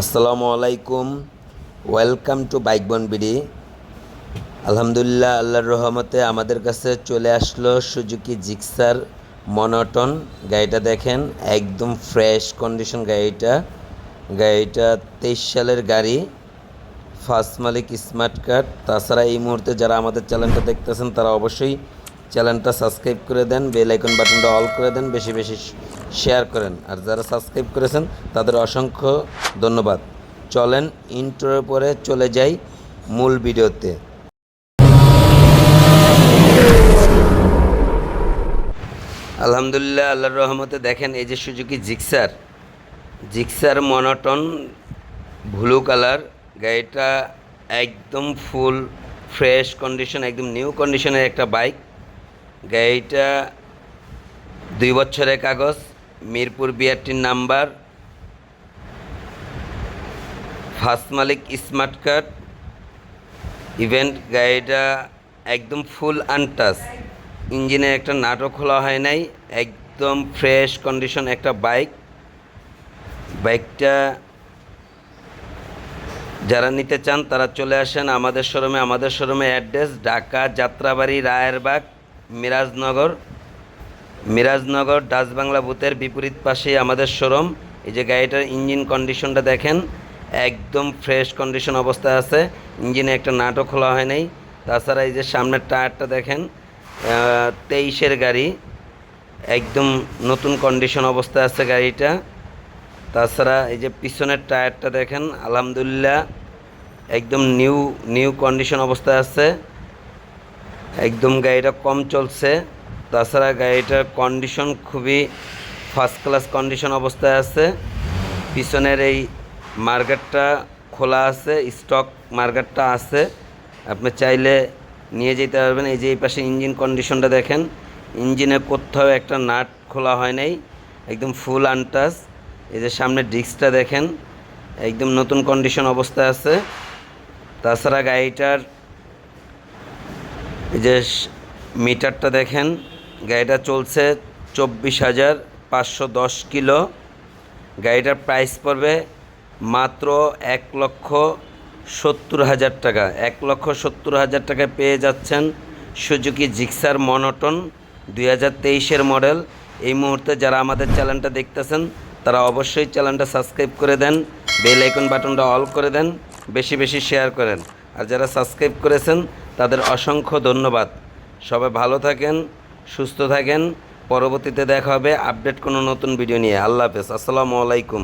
আসসালামু আলাইকুম। Welcome to bike বন বিডি আলহামদুলিল্লাহ, আল্লাহর রহমতে আমাদের কাছে চলে আসলো সুজুকি জিক্সার মনোটন গাড়িটা দেখেন, একদম ফ্রেশ কন্ডিশন গাড়িটা। গাড়িটা তেইশ সালের গাড়ি ফার্স্ট মালিক স্মার্ট কার্ড তাছাড়া এই মুহূর্তে যারা আমাদের চ্যানেলটা দেখতেছেন, তারা অবশ্যই চ্যানেলটা সাবস্ক্রাইব করে দেন বেল আইকন বাটনটা অল করে দেন, বেশি বেশি শেয়ার করেন। আর যারা সাবস্ক্রাইব করেছেন, তাদের অসংখ্য ধন্যবাদ। চলেন ইন্ট্রোর পরে চলে যাই মূল ভিডিওতে। আলহামদুলিল্লাহ, আল্লাহর রহমতে দেখেন, এই যে Suzuki Gixxer. Gixxer monotone blue colour, গাড়িটা একদম ফুল, ফ্রেশ কন্ডিশন, একদম নিউ কন্ডিশনের একটা বাইক। গাড়িটা দুই বছরের কাগজ মিরপুর বিআরটির নাম্বার, ফার্স্ট মালিক স্মার্ট কার্ড, ইভেন্ট গাড়িটা একদম ফুল আনটাচ। ইঞ্জিনের একটা নাটক খোলা হয় নাই, একদম ফ্রেশ কন্ডিশন একটা বাইক। বাইকটা যারা নিতে চান তারা চলে আসেন আমাদের শোরুমে। আমাদের শোরুমে অ্যাড্রেস ঢাকা, যাত্রাবাড়ি, রায়েরবাগ, মিরাজনগর। মিরাজনগর ডাচ বাংলা বুথের বিপরীত পাশেই আমাদের শোরুম। এই যে গাড়িটার ইঞ্জিন কন্ডিশনটা দেখেন, একদম ফ্রেশ কন্ডিশন অবস্থায় আছে। ইঞ্জিনে একটা নাটক খোলা হয় নাই। তাছাড়া এই যে সামনের টায়ারটা দেখেন তেইশের গাড়ি। একদম নতুন কন্ডিশন অবস্থায় আছে গাড়িটা। তাছাড়া এই যে পিছনের টায়ারটা দেখেন, আলহামদুলিল্লাহ, একদম নিউ নিউ কন্ডিশন অবস্থায় আছে। একদম গাড়িটা কম চলছে। তাছাড়া গাড়িটার কন্ডিশন খুবই ফার্স্ট ক্লাস কন্ডিশন অবস্থায় আছে। পিছনের এই মার্কেটটা খোলা আছে স্টক মার্কেটটা আছে। আপনি চাইলে নিয়ে যেতে পারবেন। এই যে এই পাশে ইঞ্জিন কন্ডিশনটা দেখেন ইঞ্জিনে কোথাও একটা নাট খোলা হয় নাই, একদম ফুল আনটাস এই যে সামনে ডিস্কটা দেখেন, একদম নতুন কন্ডিশন অবস্থায় আছে। তাছাড়া গাড়িটার এই যে মিটারটা দেখেন গাড়িটা চলছে চব্বিশ হাজার পাঁচশো দশ কিলো। গাড়িটার প্রাইস পড়বে মাত্র এক লক্ষ সত্তর হাজার টাকা। এক লক্ষ সত্তর হাজার টাকায় পেয়ে যাচ্ছেন সুজুকি জিক্সার মনোটন দুই হাজার তেইশের মডেল। এই মুহূর্তে যারা আমাদের চ্যানেলটা দেখতেছেন, তারা অবশ্যই চ্যানেলটা সাবস্ক্রাইব করে দেন বেল আইকন বাটনটা অল করে দেন, বেশি বেশি শেয়ার করেন। আর যারা সাবস্ক্রাইব করেছেন, তাদের অসংখ্য ধন্যবাদ। সবাই ভালো থাকেন সুস্থ থাকেন। পরবর্তীতে দেখা হবে আপডেট কোনো নতুন ভিডিও নিয়ে। আল্লাহ হাফেজ। আসসালামু আলাইকুম।